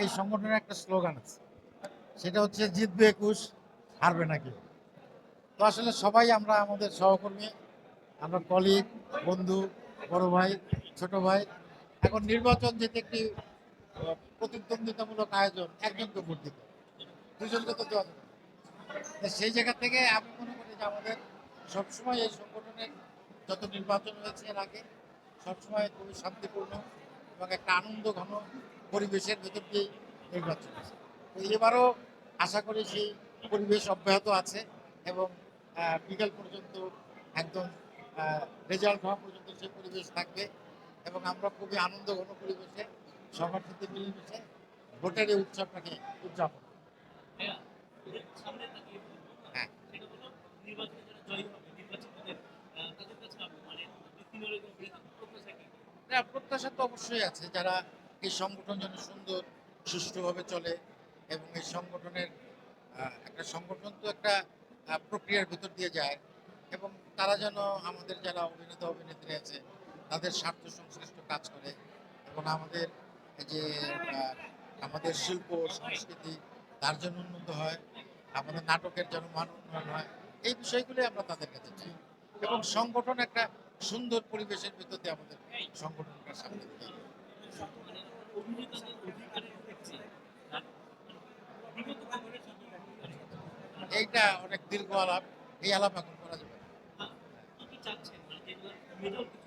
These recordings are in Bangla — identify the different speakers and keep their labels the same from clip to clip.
Speaker 1: এই সংগঠনের একটা স্লোগান আছে। সেটা হচ্ছে, জিতবে একুশ, হারবে নাকি? তো আসলে সবাই আমরা আমাদের সহকর্মী, আমরা কলিগ, বন্ধু, বড় ভাই, ছোট ভাই, এখন নির্বাচন যেতে একটি প্রতিদ্বন্দ্বিতামূলক আয়োজন একজনকে ভোট দিতে দুজনকে তো দেওয়া সেই জায়গা থেকে আমি মনে করি যে আমাদের সবসময় এই সংগঠনের যত নির্বাচন হয়েছে এর আগে, সবসময় খুবই শান্তিপূর্ণ এবং একটা আনন্দ ঘন পরিবেশের ভেতর দিয়েই নির্বাচন হয়েছে তো এবারও আশা করি সেই পরিবেশ অব্যাহত আছে এবং বিকেল পর্যন্ত একদম রেজাল্ট হওয়া পর্যন্ত সেই পরিবেশ থাকবে এবং আমরা খুবই আনন্দ ঘন পরিবেশে সবার সাথে মিলেমিশে ভোটের এই উৎসবটাকে উদযাপন হ্যাঁ। না, প্রত্যাশা তো অবশ্যই আছে। যারা এই সংগঠন যেন সুন্দর, সুষ্ঠুভাবে চলে এবং এই সংগঠনের একটা সংগঠন তো একটা প্রক্রিয়ার ভিতর দিয়ে যায় এবং তারা যেন আমাদের যারা অভিনেতা, অভিনেত্রী আছে, তাদের স্বার্থ সংশ্লিষ্ট কাজ করে এবং আমাদের যে আমাদের শিল্প, সংস্কৃতি, তার জন্য উন্নত হয়, আমাদের নাটকের যেন মান উন্নয়ন হয়, এই বিষয়গুলি আমরা তাদের কাছে চাই। এবং সংগঠন একটা সুন্দর পরিবেশের ভিতর দিয়ে আমাদের সংগঠনটা সামনে।
Speaker 2: মানে সাথে অধিকারের
Speaker 1: এইটা অনেক দীর্ঘ আলাপ, এই আলাপ এখন করা যাবে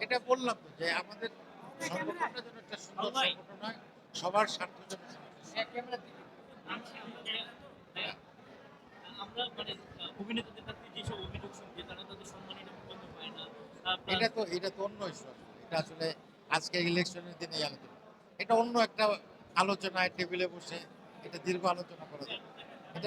Speaker 1: এটা বললাম তো যে আমাদের সংগঠনটা যেন একটা সুন্দর সংগঠন হয়, সবার স্বার্থ যেন
Speaker 2: আমরা মানে অভিনেতাদের কাছে যেসব অভিযোগ শুনছি তারা তাদের সম্মানিত বন্ধ পায় না আহ,
Speaker 1: এটা তো এটা তো অন্য ইস্যু এটা আসলে আজকে ইলেকশনের দিনে এই আলোচনা। এটা অন্য একটা আলোচনায় টেবিলে বসে এটা দীর্ঘ আলোচনা করা যাবে।